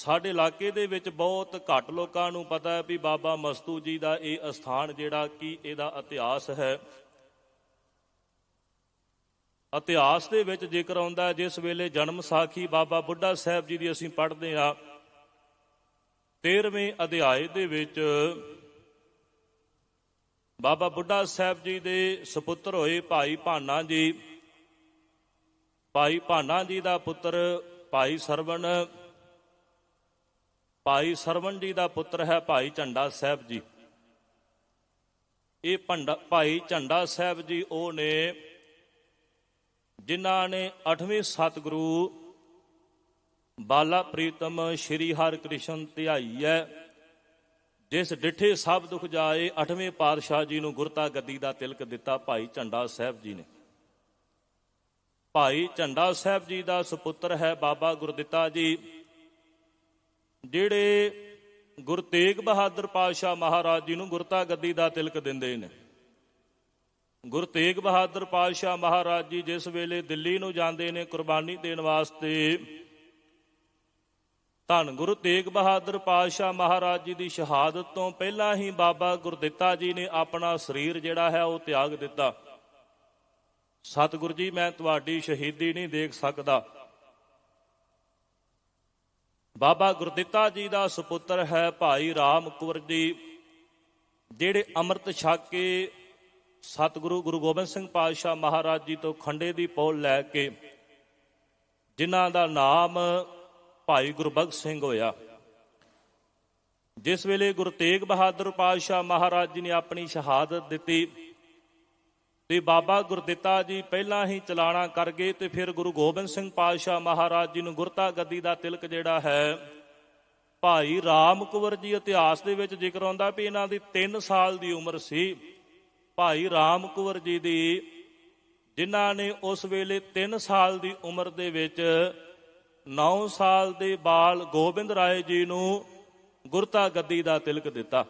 ਸਾਡੇ ਇਲਾਕੇ ਦੇ ਵਿੱਚ ਬਹੁਤ ਘੱਟ ਲੋਕਾਂ ਨੂੰ ਪਤਾ ਹੈ ਵੀ ਬਾਬਾ ਮਸਤੂ ਜੀ ਦਾ ਇਹ ਅਸਥਾਨ ਜਿਹੜਾ ਕੀ ਇਹਦਾ ਇਤਿਹਾਸ ਹੈ। ਇਤਿਹਾਸ ਦੇ ਵਿੱਚ ਜ਼ਿਕਰ ਆਉਂਦਾ ਜਿਸ ਵੇਲੇ ਜਨਮ ਸਾਖੀ ਬਾਬਾ ਬੁੱਢਾ ਸਾਹਿਬ ਜੀ ਦੀ ਅਸੀਂ ਪੜ੍ਹਦੇ ਹਾਂ 13ਵੇਂ ਅਧਿਆਏ ਦੇ ਵਿੱਚ ਬਾਬਾ ਬੁੱਢਾ ਸਾਹਿਬ ਜੀ ਦੇ ਸੁਪੁੱਤਰ ਹੋਏ ਭਾਈ ਭਾਨਾ ਜੀ, ਭਾਈ ਭਾਨਾ ਜੀ ਦਾ ਪੁੱਤਰ ਭਾਈ ਸਰਵਣ ਭਾਈ ਸਰਵਣ ਜੀ ਦਾ ਪੁੱਤਰ ਹੈ ਭਾਈ ਝੰਡਾ ਸਾਹਿਬ ਜੀ। ਇਹ ਭੰਡਾ ਭਾਈ ਝੰਡਾ ਸਾਹਿਬ ਜੀ, ਉਹ ਨੇ ਜਿਨ੍ਹਾਂ ਨੇ 8ਵੇਂ ਸਤਿਗੁਰੂ ਬਾਲਾ ਪ੍ਰੀਤਮ ਸ਼੍ਰੀ ਹਰਿਕ੍ਰਿਸ਼ਨ ਧਿਆਈ ਹੈ, ਜਿਸ ਡਿਠੇ ਸਭ ਦੁਖ ਜਾਏ 8ਵੇਂ ਪਾਤਸ਼ਾਹ ਜੀ ਨੂੰ ਗੁਰਤਾ ਗੱਦੀ ਦਾ ਤਿਲਕ ਦਿੱਤਾ ਭਾਈ ਝੰਡਾ ਸਾਹਿਬ ਜੀ ਨੇ। ਭਾਈ ਝੰਡਾ ਸਾਹਿਬ ਜੀ ਦਾ ਸੁਪੁੱਤਰ ਹੈ ਬਾਬਾ ਗੁਰਦਿੱਤਾ ਜੀ। ਜਿਹੜੇ ਗੁਰੂ ਤੇਗ ਬਹਾਦਰ ਪਾਤਸ਼ਾਹ ਮਹਾਰਾਜ ਜੀ ਨੂੰ ਗੁਰਤਾ ਗੱਦੀ ਦਾ ਤਿਲਕ ਦਿੰਦੇ ਨੇ। ਗੁਰੂ ਤੇਗ ਬਹਾਦਰ ਪਾਤਸ਼ਾਹ ਮਹਾਰਾਜ ਜੀ ਜਿਸ ਵੇਲੇ ਦਿੱਲੀ ਨੂੰ ਜਾਂਦੇ ਨੇ ਕੁਰਬਾਨੀ ਦੇਣ ਵਾਸਤੇ, ਧੰਨ ਗੁਰੂ ਤੇਗ ਬਹਾਦਰ ਪਾਤਸ਼ਾਹ ਮਹਾਰਾਜ ਜੀ ਦੀ ਸ਼ਹਾਦਤ ਤੋਂ ਪਹਿਲਾਂ ਹੀ ਬਾਬਾ ਗੁਰਦਿੱਤਾ ਜੀ ਨੇ ਆਪਣਾ ਸਰੀਰ ਜਿਹੜਾ ਹੈ ਉਹ ਤਿਆਗ ਦਿੱਤਾ। ਸਤਿਗੁਰੂ ਜੀ, ਮੈਂ ਤੁਹਾਡੀ ਸ਼ਹੀਦੀ ਨਹੀਂ ਦੇਖ ਸਕਦਾ। ਬਾਬਾ ਗੁਰਦਿੱਤਾ ਜੀ ਦਾ ਸੁਪੁੱਤਰ ਹੈ ਭਾਈ ਰਾਮ ਕੁਵਰ ਜੀ, ਜਿਹੜੇ ਅੰਮ੍ਰਿਤ ਛਕ ਕੇ ਸਤਿਗੁਰੂ ਗੁਰੂ ਗੋਬਿੰਦ ਸਿੰਘ ਪਾਤਸ਼ਾਹ ਮਹਾਰਾਜ ਜੀ ਤੋਂ ਖੰਡੇ ਦੀ ਪੌਲ ਲੈ ਕੇ ਜਿਨ੍ਹਾਂ ਦਾ ਨਾਮ ਭਾਈ ਗੁਰਬਖਸ਼ ਸਿੰਘ ਹੋਇਆ। ਜਿਸ ਵੇਲੇ ਗੁਰੂ ਤੇਗ ਬਹਾਦਰ ਪਾਤਸ਼ਾਹ ਮਹਾਰਾਜ ਜੀ ਨੇ ਆਪਣੀ ਸ਼ਹਾਦਤ ਦਿੱਤੀ ਤੇ ਬਾਬਾ ਗੁਰਦਿੱਤਾ ਜੀ ਪਹਿਲਾਂ ਹੀ ਚਲਾਣਾ ਕਰ ਗਏ ਤੇ ਫਿਰ ਗੁਰੂ ਗੋਬਿੰਦ ਸਿੰਘ ਪਾਤਸ਼ਾਹ ਮਹਾਰਾਜ ਜੀ ਨੂੰ ਗੁਰਤਾ ਗੱਦੀ ਦਾ ਤਿਲਕ ਜਿਹੜਾ ਹੈ, ਭਾਈ ਰਾਮ ਕੁਵਰ ਜੀ ਇਤਿਹਾਸ ਦੇ ਵਿੱਚ ਜ਼ਿਕਰ ਆਉਂਦਾ ਵੀ ਇਹਨਾਂ ਦੀ 3 ਸਾਲ ਦੀ ਉਮਰ ਸੀ। ਭਾਈ ਰਾਮ ਕੁਵਰ ਜੀ ਦੀ ਜਿਨ੍ਹਾਂ ਨੇ ਉਸ ਵੇਲੇ 3 ਸਾਲ ਦੀ ਉਮਰ ਦੇ ਵਿੱਚ 9 ਸਾਲ ਦੇ ਬਾਲ ਗੋਬਿੰਦ ਰਾਏ ਜੀ ਨੂੰ ਗੁਰਤਾ ਗੱਦੀ ਦਾ ਤਿਲਕ ਦਿੱਤਾ।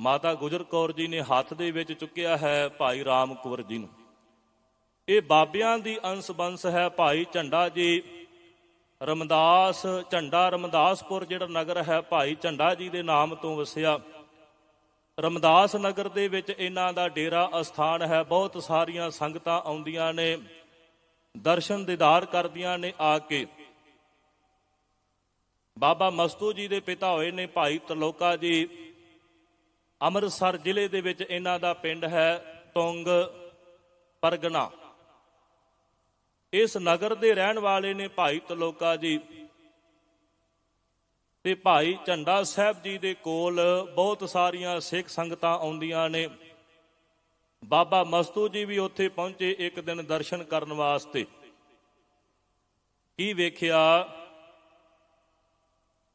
ਮਾਤਾ ਗੁਜਰ ਕੌਰ ਜੀ ਨੇ ਹੱਥ ਦੇ ਵਿੱਚ ਚੁੱਕਿਆ ਹੈ ਭਾਈ ਰਾਮ ਕੁਵਰ ਜੀ ਨੂੰ। ਇਹ ਬਾਬਿਆਂ ਦੀ ਅੰਸ਼ ਬੰਸ ਹੈ ਭਾਈ ਝੰਡਾ ਜੀ। ਰਮਦਾਸ, ਝੰਡਾ ਰਮਦਾਸਪੁਰ ਜਿਹੜਾ ਨਗਰ ਹੈ, ਭਾਈ ਝੰਡਾ ਜੀ ਦੇ ਨਾਮ ਤੋਂ ਵਸਿਆ। ਰਮਦਾਸ ਨਗਰ ਦੇ ਵਿੱਚ ਇਹਨਾਂ ਦਾ ਡੇਰਾ ਅਸਥਾਨ ਹੈ, ਬਹੁਤ ਸਾਰੀਆਂ ਸੰਗਤਾਂ ਆਉਂਦੀਆਂ ਨੇ, ਦਰਸ਼ਨ ਦੀਦਾਰ ਕਰਦੀਆਂ ਨੇ ਆ ਕੇ। ਬਾਬਾ ਮਸਤੂ ਜੀ ਦੇ ਪਿਤਾ ਹੋਏ ਨੇ ਭਾਈ ਤਲੋਕਾ ਜੀ। ਅੰਮ੍ਰਿਤਸਰ ਜ਼ਿਲ੍ਹੇ ਦੇ ਵਿੱਚ ਇਹਨਾਂ ਦਾ ਪਿੰਡ ਹੈ ਤੁੰਗ ਪਰਗਨਾ। ਇਸ ਨਗਰ ਦੇ ਰਹਿਣ ਵਾਲੇ ਨੇ ਭਾਈ ਤਲੋਕਾ ਜੀ ਤੇ ਭਾਈ ਝੰਡਾ ਸਾਹਿਬ ਜੀ ਦੇ ਕੋਲ ਬਹੁਤ ਸਾਰੀਆਂ ਸਿੱਖ ਸੰਗਤਾਂ ਆਉਂਦੀਆਂ ਨੇ। ਬਾਬਾ ਮਸਤੂ ਜੀ ਵੀ ਉੱਥੇ ਪਹੁੰਚੇ ਇੱਕ ਦਿਨ ਦਰਸ਼ਨ ਕਰਨ ਵਾਸਤੇ। ਕੀ ਵੇਖਿਆ?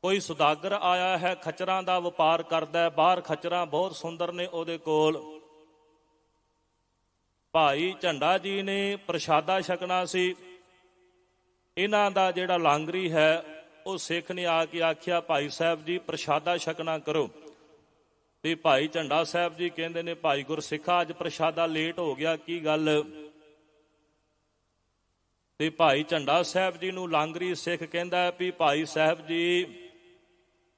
ਕੋਈ ਸੁਦਾਗਰ ਆਇਆ ਹੈ, ਖਚਰਾਂ ਦਾ ਵਪਾਰ ਕਰਦਾ ਬਾਹਰ ਖਚਰਾਂ ਬਹੁਤ ਸੁੰਦਰ ਨੇ ਉਹਦੇ ਕੋਲ। ਭਾਈ ਝੰਡਾ ਜੀ ਨੇ ਪ੍ਰਸ਼ਾਦਾ ਛਕਣਾ ਸੀ। ਇਹਨਾਂ ਦਾ ਜਿਹੜਾ ਲਾਂਗਰੀ ਹੈ, ਉਹ ਸਿੱਖ ਨੇ ਆ ਕੇ ਆਖਿਆ, ਭਾਈ ਸਾਹਿਬ ਜੀ, ਪ੍ਰਸ਼ਾਦਾ ਛਕਣਾ ਕਰੋ। ਤੇ ਭਾਈ ਝੰਡਾ ਸਾਹਿਬ ਜੀ ਕਹਿੰਦੇ ਨੇ, ਭਾਈ ਗੁਰਸਿੱਖਾ, ਅੱਜ ਪ੍ਰਸ਼ਾਦਾ ਲੇਟ ਹੋ ਗਿਆ, ਕੀ ਗੱਲ? ਤੇ ਭਾਈ ਝੰਡਾ ਸਾਹਿਬ ਜੀ ਨੂੰ ਲਾਂਗਰੀ ਸਿੱਖ ਕਹਿੰਦਾ ਵੀ ਭਾਈ ਸਾਹਿਬ ਜੀ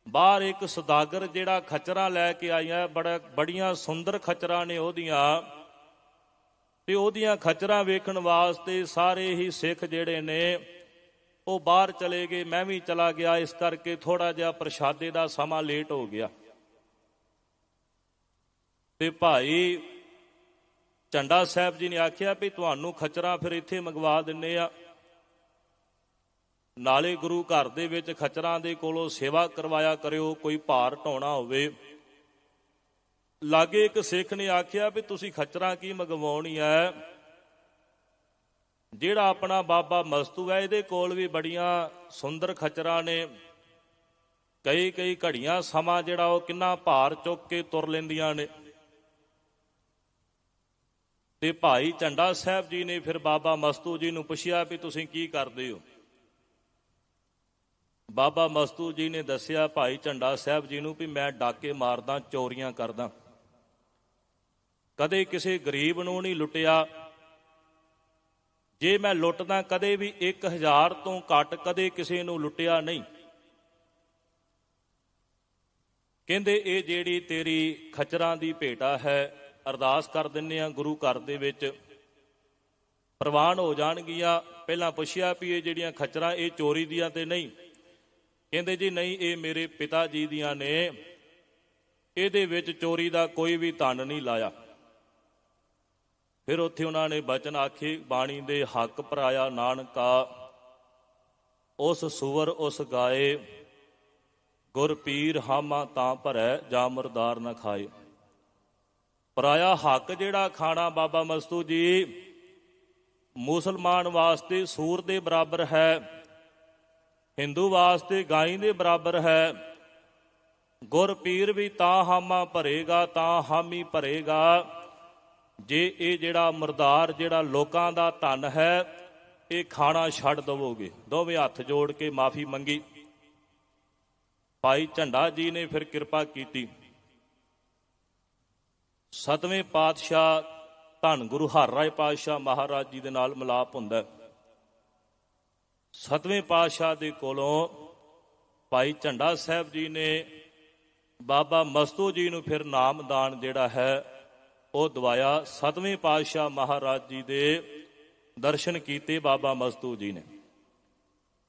ਬਾਹਰ ਇੱਕ ਸੁਦਾਗਰ ਜਿਹੜਾ ਖਚਰਾ ਲੈ ਕੇ ਆਇਆ ਬੜਾ, ਬੜੀਆਂ ਸੁੰਦਰ ਖਚਰਾਂ ਨੇ ਉਹਦੀਆਂ। ਤੇ ਉਹਦੀਆਂ ਖਚਰਾਂ ਵੇਖਣ ਵਾਸਤੇ ਸਾਰੇ ਹੀ ਸਿੱਖ ਜਿਹੜੇ ਨੇ, ਉਹ ਬਾਹਰ ਚਲੇ ਗਏ, ਮੈਂ ਵੀ ਚਲਾ ਗਿਆ, ਇਸ ਕਰਕੇ ਥੋੜਾ ਜਿਹਾ ਪ੍ਰਸ਼ਾਦੇ ਦਾ ਸਮਾਂ ਲੇਟ ਹੋ ਗਿਆ। ਤੇ ਭਾਈ ਝੰਡਾ ਸਾਹਿਬ ਜੀ ਨੇ ਆਖਿਆ ਵੀ ਤੁਹਾਨੂੰ ਖਚਰਾਂ ਫਿਰ ਇੱਥੇ ਮੰਗਵਾ ਦਿੰਨੇ ਆ। ਨਾਲੇ ਗੁਰੂ ਘਰ ਦੇ ਵਿੱਚ ਖਚਰਾਂ ਦੇ ਕੋਲੋਂ ਸੇਵਾ ਕਰਵਾਇਆ ਕਰਿਓ, ਕੋਈ ਭਾਰ ਢਾਉਣਾ ਹੋਵੇ। ਲਾਗੇ ਇੱਕ ਸਿੱਖ ਨੇ ਆਖਿਆ ਵੀ ਤੁਸੀਂ ਖਚਰਾਂ ਕੀ ਮੰਗਵਾਉਣੀ ਹੈ ਜਿਹੜਾ ਆਪਣਾ ਬਾਬਾ ਮਸਤੂ ਹੈ, ਇਹਦੇ ਕੋਲ ਵੀ ਬੜੀਆਂ ਸੁੰਦਰ ਖਚਰਾਂ ਨੇ। ਕਈ ਕਈ ਘੜੀਆਂ ਸਮਾਂ ਜਿਹੜਾ ਉਹ ਕਿੰਨਾ ਭਾਰ ਚੁੱਕ ਕੇ ਤੁਰ ਲੈਂਦੀਆਂ ਨੇ। ਤੇ ਭਾਈ ਝੰਡਾ ਸਾਹਿਬ ਜੀ ਨੇ ਫਿਰ ਬਾਬਾ ਮਸਤੂ ਜੀ ਨੂੰ ਪੁੱਛਿਆ ਵੀ ਤੁਸੀਂ ਕੀ ਕਰਦੇ ਹੋ? ਬਾਬਾ ਮਸਤੂ ਜੀ ਨੇ ਦੱਸਿਆ, ਭਾਈ ਝੰਡਾ ਸਾਹਿਬ ਜੀ ਨੂੰ ਵੀ ਮੈਂ ਡਾਕੇ ਮਾਰਦਾ, ਚੋਰੀਆਂ ਕਰਦਾ। ਕਦੇ ਕਿਸੇ ਗਰੀਬ ਨੂੰ ਨਹੀਂ ਲੁੱਟਿਆ। ਜੇ ਮੈਂ ਲੁੱਟਦਾ, ਕਦੇ ਵੀ 1000 ਤੋਂ ਘੱਟ ਕਦੇ ਕਿਸੇ ਨੂੰ ਲੁੱਟਿਆ ਨਹੀਂ। ਕਹਿੰਦੇ, ਇਹ ਜਿਹੜੀ ਤੇਰੀ ਖਚਰਾਂ ਦੀ ਭੇਟਾ ਹੈ, ਅਰਦਾਸ ਕਰ ਦਿੰਨੇ ਆ ਗੁਰੂ ਘਰ ਦੇ ਵਿੱਚ। ਪ੍ਰਵਾਨ ਹੋ ਜਾਣਗੀਆਂ। ਪਹਿਲਾਂ ਪੁੱਛਿਆ ਵੀ ਇਹ ਜਿਹੜੀਆਂ ਖਚਰਾਂ, ਇਹ ਚੋਰੀ ਦੀਆਂ ਤੇ ਨਹੀਂ। ਕਹਿੰਦੇ ਜੀ ਨਹੀਂ, ਇਹ ਮੇਰੇ ਪਿਤਾ ਜੀ ਦੀਆਂ ਨੇ। ਇਹਦੇ ਵਿੱਚ ਚੋਰੀ ਦਾ ਕੋਈ ਵੀ ਧਨ ਨਹੀਂ ਲਾਇਆ। ਫਿਰ ਉੱਥੇ ਉਹਨਾਂ ਨੇ ਬਚਨ ਆਖੇ, ਬਾਣੀ ਦੇ ਹੱਕ ਪਰਾਇਆ ਨਾਨਕਾ, ਉਸ ਸੁਵਰ ਉਸ ਗਾਏ, ਗੁਰ ਪੀਰ ਹਾਮਾ ਤਾਂ ਭਰੈ, ਜਾ ਮਰਦਾਰ ਨਾ ਖਾਏ। ਪਰਾਇਆ ਹੱਕ ਜਿਹੜਾ ਖਾਣਾ ਬਾਬਾ ਮਸਤੂ ਜੀ, ਮੁਸਲਮਾਨ ਵਾਸਤੇ ਸੂਰ ਦੇ ਬਰਾਬਰ ਹੈ। ਹਿੰਦੂ ਵਾਸਤੇ ਗਾਈ ਦੇ ਬਰਾਬਰ ਹੈ। ਗੁਰ ਪੀਰ ਵੀ ਤਾਂ ਹਾਮਾ ਭਰੇਗਾ, ਤਾਂ ਹਾਮੀ ਭਰੇਗਾ। ਜੇ ਇਹ ਜਿਹੜਾ ਮਰਦਾਰ, ਜਿਹੜਾ ਲੋਕਾਂ ਦਾ ਧਨ ਹੈ, ਇਹ ਖਾਣਾ ਛੱਡ ਦਵੋਗੇ। ਦੋਵੇਂ ਹੱਥ ਜੋੜ ਕੇ ਮਾਫੀ ਮੰਗੀ। ਭਾਈ ਝੰਡਾ ਜੀ ਨੇ ਫਿਰ ਕਿਰਪਾ ਕੀਤੀ। ਸਤਵੇਂ ਪਾਤਸ਼ਾਹ ਧੰਨ ਗੁਰੂ ਹਰ ਰਾਏ ਪਾਤਸ਼ਾਹ ਮਹਾਰਾਜ ਜੀ ਦੇ ਨਾਲ ਮਿਲਾਪ ਹੁੰਦਾ ਹੈ। ਸਤਵੇਂ ਪਾਤਸ਼ਾਹ ਦੇ ਕੋਲੋਂ ਭਾਈ ਝੰਡਾ ਸਾਹਿਬ ਜੀ ਨੇ ਬਾਬਾ ਮਸਤੂ ਜੀ ਨੂੰ ਫਿਰ ਨਾਮਦਾਨ ਜਿਹੜਾ ਹੈ, ਉਹ ਦਵਾਇਆ। ਸਤਵੇਂ ਪਾਤਸ਼ਾਹ ਮਹਾਰਾਜ ਜੀ ਦੇ ਦਰਸ਼ਨ ਕੀਤੇ ਬਾਬਾ ਮਸਤੂ ਜੀ ਨੇ।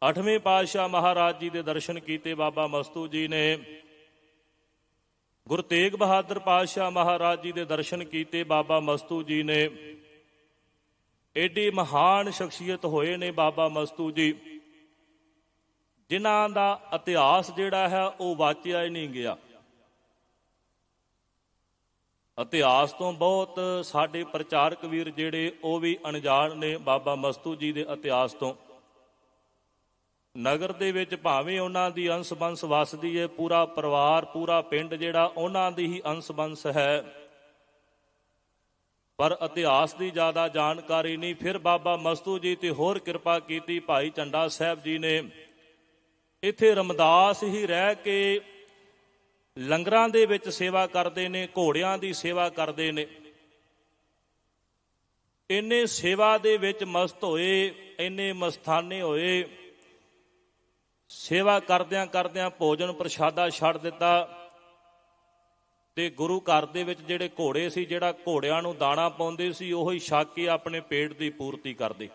ਅੱਠਵੇਂ ਪਾਤਸ਼ਾਹ ਮਹਾਰਾਜ ਜੀ ਦੇ ਦਰਸ਼ਨ ਕੀਤੇ ਬਾਬਾ ਮਸਤੂ ਜੀ ਨੇ। ਗੁਰੂ ਤੇਗ ਬਹਾਦਰ ਪਾਤਸ਼ਾਹ ਮਹਾਰਾਜ ਜੀ ਦੇ ਦਰਸ਼ਨ ਕੀਤੇ ਬਾਬਾ ਮਸਤੂ ਜੀ ਨੇ। ਏਡੀ ਮਹਾਨ ਸ਼ਖਸੀਅਤ ਹੋਏ ਨੇ ਬਾਬਾ ਮਸਤੂ ਜੀ। ਜਿਨ੍ਹਾਂ ਦਾ ਇਤਿਹਾਸ ਜਿਹੜਾ ਹੈ, ਉਹ ਵਾਚਿਆ ਹੀ ਨਹੀਂ ਗਿਆ। ਇਤਿਹਾਸ ਤੋਂ ਬਹੁਤ ਸਾਡੇ ਪ੍ਰਚਾਰਕ ਵੀਰ ਜਿਹੜੇ, ਉਹ ਵੀ ਅਣਜਾਣ ਨੇ ਬਾਬਾ ਮਸਤੂ ਜੀ ਦੇ ਇਤਿਹਾਸ ਤੋਂ। ਨਗਰ ਦੇ ਵਿੱਚ ਭਾਵੇਂ ਉਹਨਾਂ ਦੀ ਅੰਸ਼ ਬੰਸ ਵਸਦੀ ਹੈ ਪੂਰਾ ਪਰਿਵਾਰ, ਪੂਰਾ ਪਿੰਡ ਜਿਹੜਾ, ਉਹਨਾਂ ਦੀ ਹੀ ਅੰਸ਼ ਬੰਸ ਹੈ। ਪਰ ਇਤਿਹਾਸ ਦੀ ਜ਼ਿਆਦਾ ਜਾਣਕਾਰੀ ਨਹੀਂ, ਫਿਰ ਬਾਬਾ ਮਸਤੂ ਜੀ ਤੇ ਹੋਰ ਕਿਰਪਾ ਕੀਤੀ ਭਾਈ ਚੰਡਾ ਸਾਹਿਬ ਜੀ ਨੇ। ਇੱਥੇ ਰਮਦਾਸ ਹੀ ਰਹਿ ਕੇ ਲੰਗਰਾਂ ਦੇ ਵਿੱਚ ਸੇਵਾ ਕਰਦੇ ਨੇ, ਘੋੜਿਆਂ ਦੀ ਸੇਵਾ ਕਰਦੇ ਨੇ। ਇੰਨੇ ਸੇਵਾ ਦੇ ਵਿੱਚ ਮਸਤ ਹੋਏ, ਇੰਨੇ ਮਸਥਾਨੇ ਹੋਏ। ਸੇਵਾ ਕਰਦਿਆਂ ਕਰਦਿਆਂ ਭੋਜਨ ਪ੍ਰਸ਼ਾਦਾ ਛੱਡ ਦਿੱਤਾ। ਤੇ ਗੁਰੂ ਘਰ ਦੇ ਵਿੱਚ ਜਿਹੜੇ ਘੋੜੇ ਸੀ, ਜਿਹੜਾ ਘੋੜਿਆਂ ਨੂੰ ਦਾਣਾ ਪਾਉਂਦੇ ਸੀ, ਉਹੀ ਹੀ ਛੱਕ ਕੇ ਆਪਣੇ ਪੇਟ ਦੀ ਪੂਰਤੀ ਕਰਦੇ।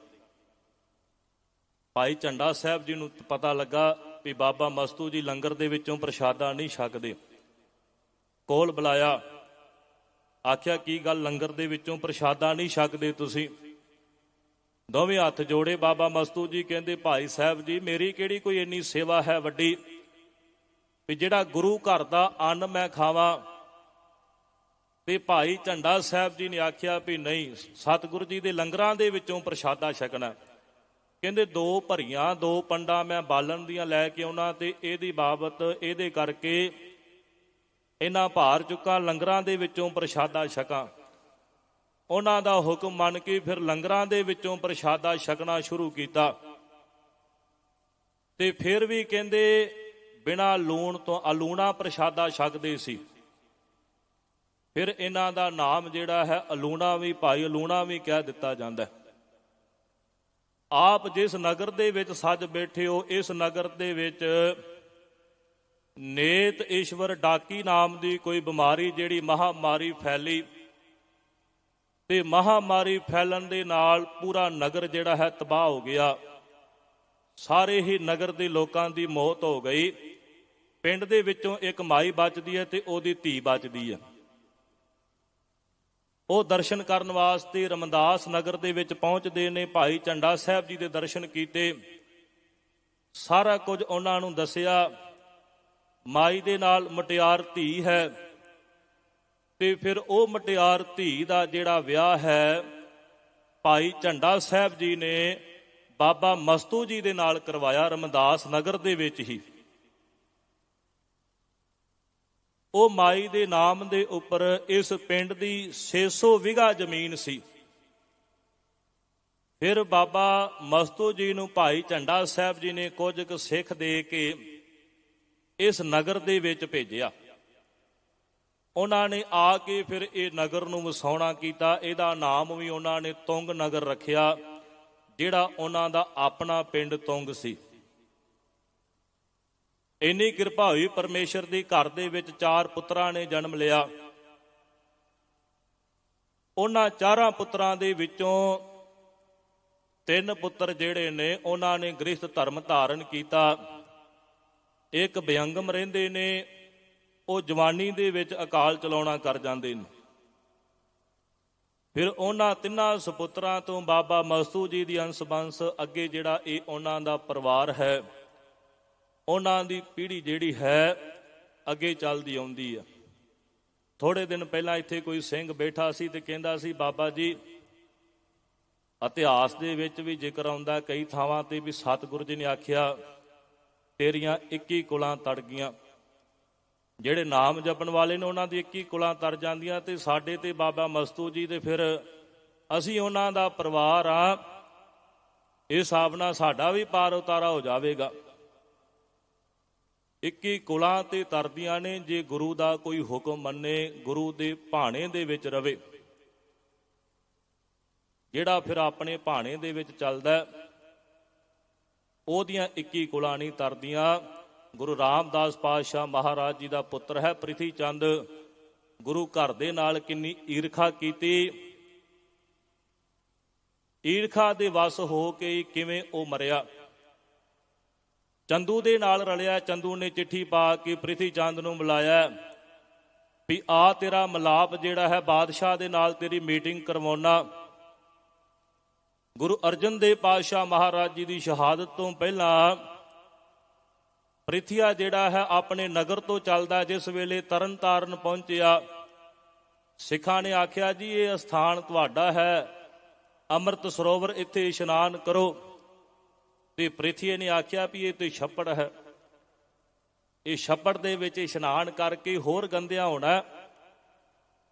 ਭਾਈ ਝੰਡਾ ਸਾਹਿਬ ਜੀ ਨੂੰ ਪਤਾ ਲੱਗਾ ਵੀ ਬਾਬਾ ਮਸਤੂ ਜੀ ਲੰਗਰ ਦੇ ਵਿੱਚੋਂ ਪ੍ਰਸ਼ਾਦਾ ਨਹੀਂ ਛਕਦੇ। ਕੋਲ ਬੁਲਾਇਆ, ਆਖਿਆ, ਕੀ ਗੱਲ ਲੰਗਰ ਦੇ ਵਿੱਚੋਂ ਪ੍ਰਸ਼ਾਦਾ ਨਹੀਂ ਛਕਦੇ ਤੁਸੀਂ? ਦੋਵੇਂ ਹੱਥ ਜੋੜੇ ਬਾਬਾ ਮਸਤੂ ਜੀ, ਕਹਿੰਦੇ, ਭਾਈ ਸਾਹਿਬ ਜੀ, ਮੇਰੀ ਕਿਹੜੀ ਕੋਈ ਇੰਨੀ ਸੇਵਾ ਹੈ ਵੱਡੀ? ਵੀ ਜਿਹੜਾ ਗੁਰੂ ਘਰ ਦਾ ਅੰਨ ਮੈਂ ਖਾਵਾਂ ਤੇ ਭਾਈ ਝੰਡਾ ਸਾਹਿਬ ਜੀ ਨੇ ਆਖਿਆ ਵੀ ਨਹੀਂ, ਸਤਿਗੁਰੂ ਜੀ ਦੇ ਲੰਗਰਾਂ ਦੇ ਵਿੱਚੋਂ ਪ੍ਰਸ਼ਾਦਾ ਛਕਣਾ। ਕਹਿੰਦੇ, ਦੋ ਭਰੀਆਂ, ਦੋ ਪੰਡਾ ਮੈਂ ਬਾਲਣ ਦੀਆਂ ਲੈ ਕੇ ਆਉਣਾ ਤੇ ਇਹਦੀ ਬਾਬਤ ਇਹਦੇ ਕਰਕੇ ਇਹਨਾਂ ਭਾਰ ਚੁੱਕਾ, ਲੰਗਰਾਂ ਦੇ ਵਿੱਚੋਂ ਪ੍ਰਸ਼ਾਦਾ ਛਕਾਂ। ਉਹਨਾਂ ਦਾ ਹੁਕਮ ਮੰਨ ਕੇ ਫਿਰ ਲੰਗਰਾਂ ਦੇ ਵਿੱਚੋਂ ਪ੍ਰਸ਼ਾਦਾ ਛਕਣਾ ਸ਼ੁਰੂ ਕੀਤਾ। ਤੇ ਫਿਰ ਵੀ ਕਹਿੰਦੇ, ਬਿਨਾ ਲੂਣ ਤੋਂ ਅਲੂਣਾ ਪ੍ਰਸ਼ਾਦਾ ਛਕਦੇ ਸੀ। ਫਿਰ ਇਹਨਾਂ ਦਾ ਨਾਮ ਜਿਹੜਾ ਹੈ ਅਲੂਣਾ ਵੀ ਭਾਈ ਅਲੂਣਾ ਵੀ ਕਹਿ ਦਿੱਤਾ ਜਾਂਦਾ ਹੈ। ਆਪ ਜਿਸ ਨਗਰ ਦੇ ਵਿੱਚ ਸੱਜ ਬੈਠੇ ਹੋ, ਇਸ ਨਗਰ ਦੇ ਵਿੱਚ ਨੇਤ ਈਸ਼ਵਰ ਡਾਕੀ ਨਾਮ ਦੀ ਕੋਈ ਬਿਮਾਰੀ ਜਿਹੜੀ ਮਹਾਮਾਰੀ ਫੈਲੀ ਤੇ ਮਹਾਮਾਰੀ ਫੈਲਣ ਦੇ ਨਾਲ ਪੂਰਾ ਨਗਰ ਜਿਹੜਾ ਹੈ ਤਬਾਹ ਹੋ ਗਿਆ। ਸਾਰੇ ਹੀ ਨਗਰ ਦੇ ਲੋਕਾਂ ਦੀ ਮੌਤ ਹੋ ਗਈ। ਪਿੰਡ ਦੇ ਵਿੱਚੋਂ ਇੱਕ ਮਾਈ ਬਚਦੀ ਹੈ ਤੇ ਉਹਦੀ ਧੀ ਬਚਦੀ ਹੈ। ਉਹ ਦਰਸ਼ਨ ਕਰਨ ਵਾਸਤੇ ਰਮਦਾਸ ਨਗਰ ਦੇ ਵਿੱਚ ਪਹੁੰਚਦੇ ਨੇ। ਭਾਈ ਝੰਡਾ ਸਾਹਿਬ ਜੀ ਦੇ ਦਰਸ਼ਨ ਕੀਤੇ। ਸਾਰਾ ਕੁਝ ਉਹਨਾਂ ਨੂੰ ਦੱਸਿਆ। ਮਾਈ ਦੇ ਨਾਲ ਮਟਿਆਰ ਧੀ ਹੈ ਤੇ ਫਿਰ ਉਹ ਮਟਿਆਰ ਧੀ ਦਾ ਜਿਹੜਾ ਵਿਆਹ ਹੈ, ਭਾਈ ਝੰਡਾ ਸਾਹਿਬ ਜੀ ਨੇ ਬਾਬਾ ਮਸਤੂ ਜੀ ਦੇ ਨਾਲ ਕਰਵਾਇਆ ਰਮਦਾਸ ਨਗਰ ਦੇ ਵਿੱਚ ਹੀ। ਉਹ ਮਾਈ ਦੇ ਨਾਮ ਦੇ ਉੱਪਰ ਇਸ ਪਿੰਡ ਦੀ 600 ਵਿਗਾ ਜ਼ਮੀਨ ਸੀ। ਫਿਰ ਬਾਬਾ ਮਸਤੂ ਜੀ ਨੂੰ ਭਾਈ ਝੰਡਾ ਸਾਹਿਬ ਜੀ ਨੇ ਕੁਝ ਕੁ ਸਿੱਖ ਦੇ ਕੇ ਇਸ ਨਗਰ ਦੇ ਵਿੱਚ ਭੇਜਿਆ। ਉਹਨਾਂ ਨੇ ਆ ਕੇ ਫਿਰ ਇਹ ਨਗਰ ਨੂੰ ਵਸਾਉਣਾ ਕੀਤਾ। ਇਹਦਾ ਨਾਮ ਵੀ ਉਹਨਾਂ ਨੇ ਤੁੰਗ ਨਗਰ ਰੱਖਿਆ, ਜਿਹੜਾ ਉਹਨਾਂ ਦਾ ਆਪਣਾ ਪਿੰਡ ਤੁੰਗ ਸੀ। ਇੰਨੀ ਕਿਰਪਾ ਹੋਈ ਪਰਮੇਸ਼ਰ ਦੀ ਘਰ ਦੇ ਵਿੱਚ ਚਾਰ ਪੁੱਤਰਾਂ ਨੇ ਜਨਮ ਲਿਆ। ਉਹਨਾਂ ਚਾਰਾਂ ਪੁੱਤਰਾਂ ਦੇ ਵਿੱਚੋਂ ਤਿੰਨ ਪੁੱਤਰ ਜਿਹੜੇ ਨੇ, ਉਹਨਾਂ ਨੇ ਗ੍ਰਸਥ ਧਰਮ ਧਾਰਨ ਕੀਤਾ। ਇੱਕ ਬਿਅੰਗਮ ਰਹਿੰਦੇ ਨੇ, ਉਹ ਜਵਾਨੀ ਦੇ ਵਿੱਚ ਅਕਾਲ ਚਲਾਉਣਾ ਕਰ ਜਾਂਦੇ ਨੇ। ਫਿਰ ਉਹਨਾਂ ਤਿੰਨਾਂ ਸੁਪੁੱਤਰਾਂ ਤੋਂ ਬਾਬਾ ਮਸਤੂ ਜੀ ਦੀ ਅੰਸ਼ ਬੰਸ ਅੱਗੇ ਜਿਹੜਾ ਇਹ ਉਹਨਾਂ ਦਾ ਪਰਿਵਾਰ ਹੈ। ਉਹਨਾਂ ਦੀ ਪੀੜ੍ਹੀ ਜਿਹੜੀ ਹੈ, ਅੱਗੇ ਚੱਲਦੀ ਆਉਂਦੀ ਆ। ਥੋੜੇ ਦਿਨ ਪਹਿਲਾਂ ਇੱਥੇ ਕੋਈ ਸਿੰਘ ਬੈਠਾ ਸੀ ਤੇ ਕਹਿੰਦਾ ਸੀ, ਬਾਬਾ ਜੀ, ਇਤਿਹਾਸ ਦੇ ਵਿੱਚ ਵੀ ਜ਼ਿਕਰ ਆਉਂਦਾ ਕਈ ਥਾਵਾਂ ਤੇ ਵੀ ਸਤਿਗੁਰੂ ਜੀ ਨੇ ਆਖਿਆ, ਤੇਰੀਆਂ 21 ਕੁਲਾਂ ਤੜ ਗਈਆਂ। ਜਿਹੜੇ ਨਾਮ ਜਪਣ ਵਾਲੇ ਨੇ ਉਹਨਾਂ ਦੀ 21 ਕੁਲਾਂ ਤਰ ਜਾਂਦੀਆਂ ਤੇ ਸਾਡੇ ਤੇ ਬਾਬਾ ਮਸਤੂ ਜੀ ਦੇ ਫਿਰ ਅਸੀਂ ਉਹਨਾਂ ਦਾ ਪਰਿਵਾਰ ਆ। ਇਹ ਹਿਸਾਬ ਨਾਲ ਸਾਡਾ ਵੀ ਪਾਰ ਉਤਾਰਾ ਹੋ ਜਾਵੇਗਾ। 21 ਕੁਲਾਂ ਤੇ ਤਰਦੀਆਂ ਨੇ ਜੇ ਗੁਰੂ ਦਾ ਕੋਈ ਹੁਕਮ ਮੰਨੇ, ਗੁਰੂ ਦੇ ਭਾਣੇ ਦੇ ਵਿੱਚ ਰਵੇ। ਜਿਹੜਾ ਫਿਰ ਆਪਣੇ ਭਾਣੇ ਦੇ ਵਿੱਚ ਚੱਲਦਾ ਉਹਦੀਆਂ 21 ਕੁਲਾਂ ਨਹੀਂ ਤਰਦੀਆਂ। ਗੁਰੂ ਰਾਮਦਾਸ ਪਾਤਸ਼ਾਹ ਮਹਾਰਾਜ ਜੀ ਦਾ ਪੁੱਤਰ ਹੈ ਪ੍ਰਿਥੀ ਚੰਦ ਗੁਰੂ ਘਰ ਦੇ ਨਾਲ ਕਿੰਨੀ ਈਰਖਾ ਕੀਤੀ। ਈਰਖਾ ਦੇ ਵਸ ਹੋ ਕੇ ਕਿਵੇਂ ਉਹ ਮਰਿਆ। ਚੰਦੂ ਦੇ ਨਾਲ ਰਲਿਆ ਚੰਦੂ ਨੇ ਚਿੱਠੀ ਪਾ ਕੇ ਪ੍ਰਿਥੀ ਚੰਦ ਨੂੰ ਮਿਲਾਇਆ ਵੀ ਆ ਤੇਰਾ ਮਲਾਪ ਜਿਹੜਾ ਹੈ, ਬਾਦਸ਼ਾਹ ਦੇ ਨਾਲ ਤੇਰੀ ਮੀਟਿੰਗ ਕਰਵਾਉਣਾ। ਗੁਰੂ ਅਰਜਨ ਦੇਵ ਪਾਤਸ਼ਾਹ ਮਹਾਰਾਜ ਜੀ ਦੀ ਸ਼ਹਾਦਤ ਤੋਂ ਪਹਿਲਾਂ ਪ੍ਰਿਥੀਆ ਜਿਹੜਾ ਹੈ, ਆਪਣੇ ਨਗਰ ਤੋਂ ਚੱਲਦਾ, ਜਿਸ ਵੇਲੇ ਤਰਨ ਤਾਰਨ ਪਹੁੰਚਿਆ। ਸਿੱਖਾਂ ਨੇ ਆਖਿਆ, ਜੀ, ਇਹ ਸਥਾਨ ਤੁਹਾਡਾ ਹੈ। ਅੰਮ੍ਰਿਤ ਸਰੋਵਰ ਇੱਥੇ ਇਸ਼ਨਾਨ ਕਰੋ। ਤੇ ਪ੍ਰਿਥੀਏ ਨੇ ਆਖਿਆ ਵੀ ਇਹ ਤੇ ਛੱਪੜ ਹੈ। ਇਹ ਛੱਪੜ ਦੇ ਵਿੱਚ ਇਸ਼ਨਾਨ ਕਰਕੇ ਹੋਰ ਗੰਦਿਆ ਹੋਣਾ।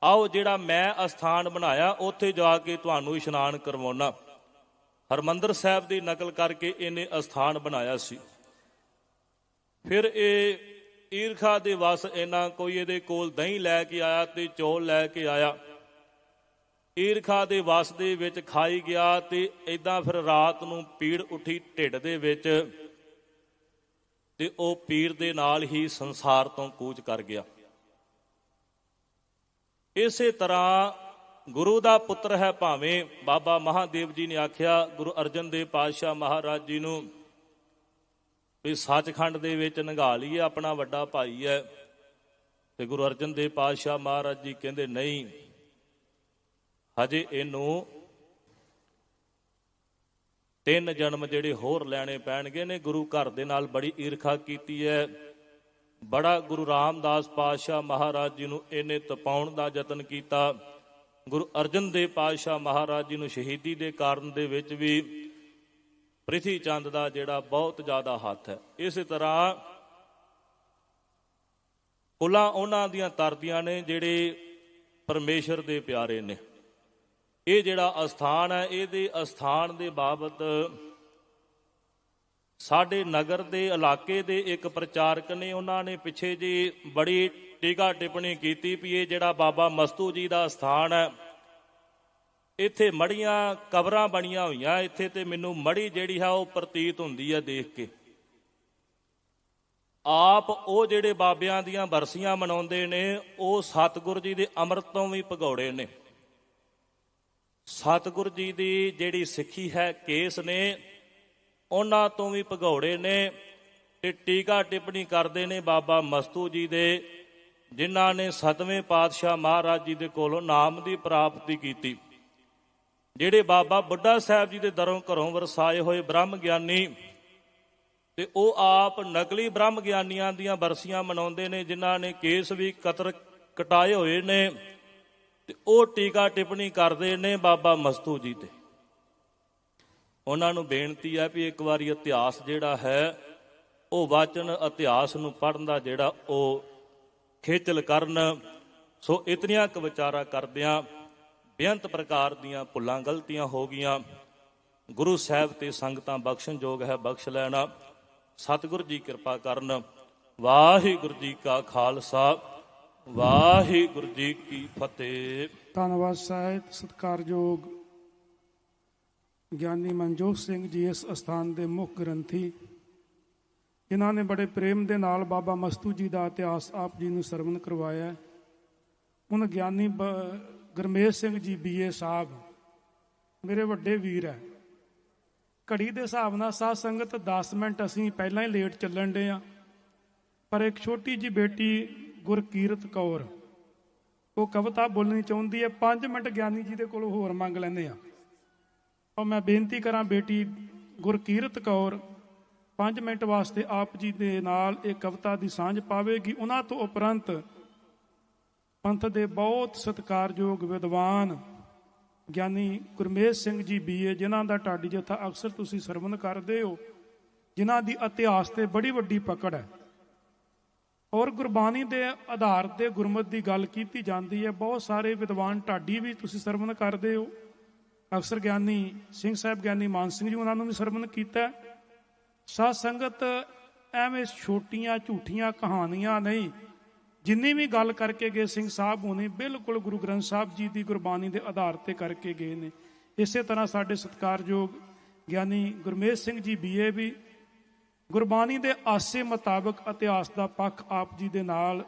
ਆਓ ਜਿਹੜਾ ਮੈਂ ਅਸਥਾਨ ਬਣਾਇਆ, ਉੱਥੇ ਜਾ ਕੇ ਤੁਹਾਨੂੰ ਇਸ਼ਨਾਨ ਕਰਵਾਉਣਾ। ਹਰਮੰਦਰ ਸਾਹਿਬ ਦੀ ਨਕਲ ਕਰਕੇ ਇਹਨੇ ਅਸਥਾਨ ਬਣਾਇਆ ਸੀ। ਫਿਰ ਇਹ ਈਰਖਾ ਦੇ ਵਸ ਇਹਨਾਂ ਕੋਈ ਇਹਦੇ ਕੋਲ ਦਹੀਂ ਲੈ ਕੇ ਆਇਆ ਤੇ ਚੌਲ ਲੈ ਕੇ ਆਇਆ। ਈਰਖਾ ਦੇ ਵਸ ਦੇ ਵਿੱਚ ਖਾਈ ਗਿਆ ਤੇ ਐਦਾਂ ਫਿਰ ਰਾਤ ਨੂੰ ਪੀੜ ਉੱਠੀ ਢਿੱਡ ਦੇ ਵਿੱਚ ਤੇ ਉਹ ਪੀੜ ਦੇ ਨਾਲ ਹੀ ਸੰਸਾਰ ਤੋਂ ਕੂਚ ਕਰ ਗਿਆ। ਇਸੇ ਤਰ੍ਹਾਂ ਗੁਰੂ ਦਾ ਪੁੱਤਰ ਹੈ ਭਾਵੇਂ ਬਾਬਾ ਮਹਾਦੇਵ ਜੀ ਨੇ ਆਖਿਆ, ਗੁਰੂ ਅਰਜਨ ਦੇਵ ਪਾਤਸ਼ਾਹ ਮਹਾਰਾਜ ਜੀ ਨੂੰ ਵੀ ਸੱਚਖੰਡ ਦੇ ਵਿੱਚ ਨੰਗਾ ਲਈਏ, ਆਪਣਾ ਵੱਡਾ ਭਾਈ ਹੈ। ਤੇ ਗੁਰੂ ਅਰਜਨ ਦੇਵ ਪਾਤਸ਼ਾਹ ਮਹਾਰਾਜ ਜੀ ਕਹਿੰਦੇ, ਨਹੀਂ ਹਜੇ ਇਹਨੂੰ ਤਿੰਨ ਜਨਮ ਜਿਹੜੇ ਹੋਰ ਲੈਣੇ ਪੈਣਗੇ ਨੇ, ਗੁਰੂ ਘਰ ਦੇ ਨਾਲ ਬੜੀ ਈਰਖਾ ਕੀਤੀ ਹੈ। ਬੜਾ ਗੁਰੂ ਰਾਮਦਾਸ ਪਾਤਸ਼ਾਹ ਮਹਾਰਾਜ ਜੀ ਨੂੰ ਇਹਨੇ ਤਪਾਉਣ ਦਾ ਯਤਨ ਕੀਤਾ। ਗੁਰੂ ਅਰਜਨ ਦੇਵ ਪਾਤਸ਼ਾਹ ਮਹਾਰਾਜ ਜੀ ਨੂੰ ਸ਼ਹੀਦੀ ਦੇ ਕਾਰਨ ਦੇ ਵਿੱਚ ਵੀ ਪ੍ਰਿਥੀ ਚੰਦ ਦਾ ਜਿਹੜਾ ਬਹੁਤ ਜ਼ਿਆਦਾ ਹੱਥ ਹੈ। ਇਸੇ ਤਰ੍ਹਾਂ ਕੁਲਾਂ ਉਹਨਾਂ ਦੀਆਂ ਤਰਦੀਆਂ ਨੇ ਜਿਹੜੇ ਪਰਮੇਸ਼ਰ ਦੇ ਪਿਆਰੇ ਨੇ। ਇਹ ਜਿਹੜਾ ਅਸਥਾਨ ਹੈ, ਇਹਦੇ ਅਸਥਾਨ ਦੇ ਬਾਬਤ ਸਾਡੇ ਨਗਰ ਦੇ ਇਲਾਕੇ ਦੇ ਇੱਕ ਪ੍ਰਚਾਰਕ ਨੇ, ਉਹਨਾਂ ਨੇ ਪਿੱਛੇ ਜੀ ਬੜੀ ਟੀਕਾ ਟਿੱਪਣੀ ਕੀਤੀ ਵੀ ਇਹ ਜਿਹੜਾ ਬਾਬਾ ਮਸਤੂ ਜੀ ਦਾ ਸਥਾਨ ਹੈ, ਇੱਥੇ ਮੜੀਆਂ ਕਬਰਾਂ ਬਣੀਆਂ ਹੋਈਆਂ, ਇੱਥੇ ਤੇ ਮੈਨੂੰ ਮੜੀ ਜਿਹੜੀ ਹੈ ਉਹ ਪ੍ਰਤੀਤ ਹੁੰਦੀ ਹੈ ਦੇਖ ਕੇ। ਆਪ ਉਹ ਜਿਹੜੇ ਬਾਬਿਆਂ ਦੀਆਂ ਬਰਸੀਆਂ ਮਨਾਉਂਦੇ ਨੇ, ਉਹ ਸਤਿਗੁਰ ਜੀ ਦੇ ਅੰਮ੍ਰਿਤ ਤੋਂ ਵੀ ਭਗੌੜੇ ਨੇ। ਸਤਿਗੁਰ ਜੀ ਦੀ ਜਿਹੜੀ ਸਿੱਖੀ ਹੈ, ਕੇਸ ਨੇ, ਉਹਨਾਂ ਤੋਂ ਵੀ ਭਗੌੜੇ ਨੇ ਤੇ ਟੀਕਾ ਟਿੱਪਣੀ ਕਰਦੇ ਨੇ ਬਾਬਾ ਮਸਤੂ ਜੀ ਦੇ, ਜਿਨ੍ਹਾਂ ਨੇ ਸਤਵੇਂ ਪਾਤਸ਼ਾਹ ਮਹਾਰਾਜ ਜੀ ਦੇ ਕੋਲੋਂ ਨਾਮ ਦੀ ਪ੍ਰਾਪਤੀ ਕੀਤੀ। ਜਿਹੜੇ ਬਾਬਾ ਬੁੱਢਾ ਸਾਹਿਬ ਜੀ ਦੇ ਦਰੋਂ ਘਰੋਂ ਵਰਸਾਏ ਹੋਏ ਬ੍ਰਹਮ ਗਿਆਨੀ ਤੇ ਉਹ ਆਪ ਨਕਲੀ ਬ੍ਰਹਮ ਗਿਆਨੀਆਂ ਦੀਆਂ ਬਰਸੀਆਂ ਮਨਾਉਂਦੇ ਨੇ, ਜਿਨ੍ਹਾਂ ਨੇ ਕੇਸ ਵੀ ਕਤਰ ਕਟਾਏ ਹੋਏ ਨੇ ਤੇ ਉਹ ਟੀਕਾ ਟਿੱਪਣੀ ਕਰਦੇ ਨੇ ਬਾਬਾ ਮਸਤੂ ਜੀ ਤੇ। ਉਹਨਾਂ ਨੂੰ ਬੇਨਤੀ ਹੈ ਵੀ ਇੱਕ ਵਾਰੀ ਇਤਿਹਾਸ ਜਿਹੜਾ ਹੈ, ਉਹ ਵਾਚਨ ਇਤਿਹਾਸ ਨੂੰ ਪੜਨ ਦਾ ਜਿਹੜਾ ਉਹ ਖੇਚਲ ਕਰਨ। ਸੋ ਇਤਨੀਆਂ ਕੁ ਵਿਚਾਰਾ ਕਰਦਿਆਂ ਬੇਅੰਤ ਪ੍ਰਕਾਰ ਦੀਆਂ ਭੁੱਲਾਂ ਗਲਤੀਆਂ ਹੋ ਗਈਆਂ। ਗੁਰੂ ਸਾਹਿਬ ਤੇ ਸੰਗਤਾਂ ਬਖਸ਼ਣਯੋਗ ਹੈ, ਬਖਸ਼ ਲੈਣਾ। ਸਤਿਗੁਰੂ ਜੀ ਕਿਰਪਾ ਕਰਨ। ਵਾਹਿਗੁਰੂ ਜੀ ਕਾ ਖਾਲਸਾ। ਵਾਹਿਗੁਰੂ ਜੀ ਕੀ ਫਤਿਹ। ਧੰਨਵਾਦ ਸਾਹਿਬ, ਸਤਿਕਾਰਯੋਗ ਗਿਆਨੀ ਮਨਜੋਤ ਸਿੰਘ ਜੀ ਇਸ ਅਸਥਾਨ ਦੇ ਮੁੱਖ ਗ੍ਰੰਥੀ। ਜਿਨ੍ਹਾਂ ਨੇ ਬੜੇ ਪ੍ਰੇਮ ਦੇ ਨਾਲ ਬਾਬਾ ਮਸਤੂ ਜੀ ਦਾ ਇਤਿਹਾਸ ਆਪ ਜੀ ਨੂੰ ਸਰਵਣ ਕਰਵਾਇਆ ਹੁਣ ਗਿਆਨੀ ਬ- ਗੁਰਮੇਜ ਸਿੰਘ ਜੀ ਬੀਏ ਸਾਹਿਬ, ਮੇਰੇ ਵੱਡੇ ਵੀਰ ਹੈ। ਘੜੀ ਦੇ ਹਿਸਾਬ ਨਾਲ ਸਾਧ ਸੰਗਤ 10 ਮਿੰਟ ਅਸੀਂ ਪਹਿਲਾਂ ਹੀ ਲੇਟ ਚੱਲਣ ਦੇ ਆ ਪਰ ਇੱਕ ਛੋਟੀ ਜੀ ਬੇਟੀ ਗੁਰਕੀਰਤ ਕੌਰ। ਉਹ ਕਵਿਤਾ ਬੋਲਣੀ ਚਾਹੁੰਦੀ ਹੈ। 5 ਮਿੰਟ ਗਿਆਨੀ ਜੀ ਦੇ ਕੋਲੋਂ ਹੋਰ ਮੰਗ ਲੈਂਦੇ ਆ ਔਰ ਮੈਂ ਬੇਨਤੀ ਕਰਾਂ ਬੇਟੀ ਗੁਰਕੀਰਤ ਕੌਰ 5 ਮਿੰਟ ਵਾਸਤੇ ਆਪ ਜੀ ਦੇ ਨਾਲ ਇਹ ਕਵਿਤਾ ਦੀ ਸਾਂਝ ਪਾਵੇਗੀ। ਉਹਨਾਂ ਤੋਂ ਉਪਰੰਤ ਪੰਥ ਦੇ ਬਹੁਤ ਸਤਿਕਾਰਯੋਗ ਵਿਦਵਾਨ ਗਿਆਨੀ ਗੁਰਮੇਸ਼ ਸਿੰਘ ਜੀ ਬੀਏ ਜਿਨ੍ਹਾਂ ਦਾ ਢਾਡੀ ਜਥਾ ਅਕਸਰ ਤੁਸੀਂ ਸਰਵਨ ਕਰਦੇ ਹੋ, ਜਿਨ੍ਹਾਂ ਦੀ ਇਤਿਹਾਸ ਤੇ ਬੜੀ ਵੱਡੀ ਪਕੜ ਹੈ। ਔਰ ਗੁਰਬਾਣੀ ਦੇ ਆਧਾਰ ਤੇ ਗੁਰਮਤ ਦੀ ਗੱਲ ਕੀਤੀ ਜਾਂਦੀ ਹੈ। ਬਹੁਤ ਸਾਰੇ ਵਿਦਵਾਨ ਢਾਡੀ ਵੀ ਤੁਸੀਂ ਸਰਵਨ ਕਰਦੇ ਹੋ। ਅਕਸਰ ਗਿਆਨੀ ਸਿੰਘ ਸਾਹਿਬ, ਗਿਆਨੀ ਮਾਨ ਸਿੰਘ ਜੀ ਉਹਨਾਂ ਨੂੰ ਵੀ ਸਰਵਨ ਕੀਤਾ ਹੈ। ਸਾਧ ਸੰਗਤ ਐਵੇਂ ਛੋਟੀਆਂ ਝੂਠੀਆਂ ਕਹਾਣੀਆਂ ਨਹੀਂ, ਜਿੰਨੀ ਵੀ ਗੱਲ ਕਰਕੇ ਗਏ ਸਿੰਘ ਸਾਹਿਬ ਹੋਣੀ, ਬਿਲਕੁਲ ਗੁਰੂ ਗ੍ਰੰਥ ਸਾਹਿਬ ਜੀ ਦੀ ਗੁਰਬਾਣੀ ਦੇ ਆਧਾਰ ਤੇ ਕਰਕੇ ਗਏ ਨੇ। ਇਸੇ ਤਰ੍ਹਾਂ ਸਾਡੇ ਸਤਿਕਾਰਯੋਗ ਗਿਆਨੀ ਗੁਰਮੇਸ਼ ਸਿੰਘ ਜੀ ਬੀਏ ਵੀ ਗੁਰਬਾਣੀ ਦੇ ਆਸੇ ਮੁਤਾਬਕ ਇਤਿਹਾਸ ਦਾ ਪੱਖ ਆਪ ਜੀ ਦੇ ਨਾਲ